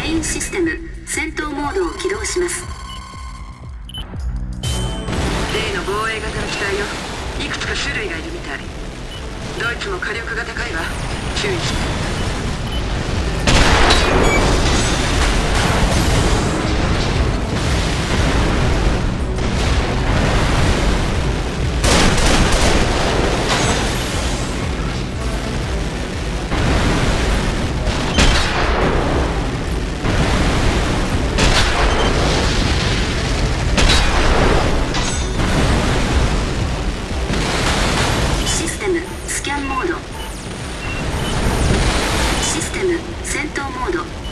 メインシステム戦闘モードを起動します。例の防衛型の機体よ。いくつか種類がいるみたい。ドイツも火力が高いわ。注意して。モード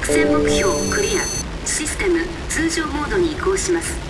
作戦目標クリア。システム通常モードに移行します。